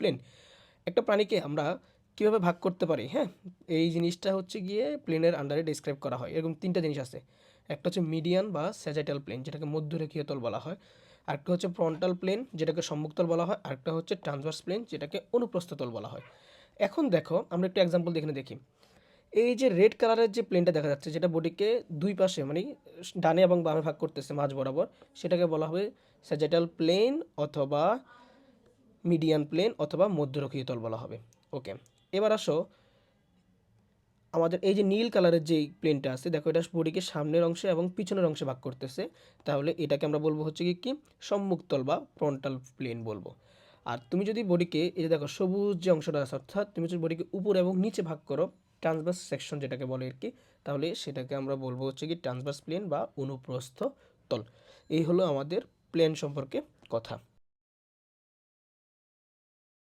Plane, একটা প্রাণীকে আমরা কীভাবে ভাগ করতে পারি হ্যাঁ? এই জিনিসটা হচ্ছে গিয়ে প্লেনের আন্ডারে ডিসক্রাইব করা হয়। এরকম তিনটা জিনিস আছে। একটা হচ্ছে মিডিয়ান বা স্যাজাইটাল প্লেন যেটাকে মধ্যরেখীয় তল বলা হয়। আরেকটা হচ্ছে ফ্রন্টাল প্লেন যেটাকে সম্মুখতল বলা হয়। আরেকটা হচ্ছে ট্রান্সভার্স প্লেন যেটাকে অনুপ্রস্থ তল বলা হয়। এখন দেখো, আমরা একটু এক্সাম্পল দেখে দেখি। এই যে রেড কালারের যে প্লেনটা দেখা যাচ্ছে, যেটা বডিকে দুই পাশে মানে ডানে এবং বামে ভাগ করতেছে মাঝ বরাবর, সেটাকে বলা হবে স্যাজাইটাল প্লেন অথবা মিডিয়ান প্লেন অথবা মধ্যরক্ষীয় তল বলা হবে। ওকে, এবার আসো আমাদের এই যে নীল কালারের যে প্লেনটা আছে, দেখো এটা বডিকে সামনের অংশে এবং পিছনের অংশে ভাগ করতেছে। তাহলে এটাকে আমরা বলব হচ্ছে কি কি? সম্মুখতল বা ফ্রন্টাল প্লেন বলব। আর তুমি যদি বডিকে, এই যে দেখো সবুজ যে অংশটা আছে, অর্থাৎ তুমি যদি বডিকে উপর এবং নিচে ভাগ করো ট্রান্সভার্স সেকশন যেটাকে বলে আর কি, তাহলে সেটাকে আমরা বলব হচ্ছে কি ট্রান্সভার্স প্লেন বা অনুপ্রস্থ তল। এই হলো আমাদের প্লেন সম্পর্কে কথা।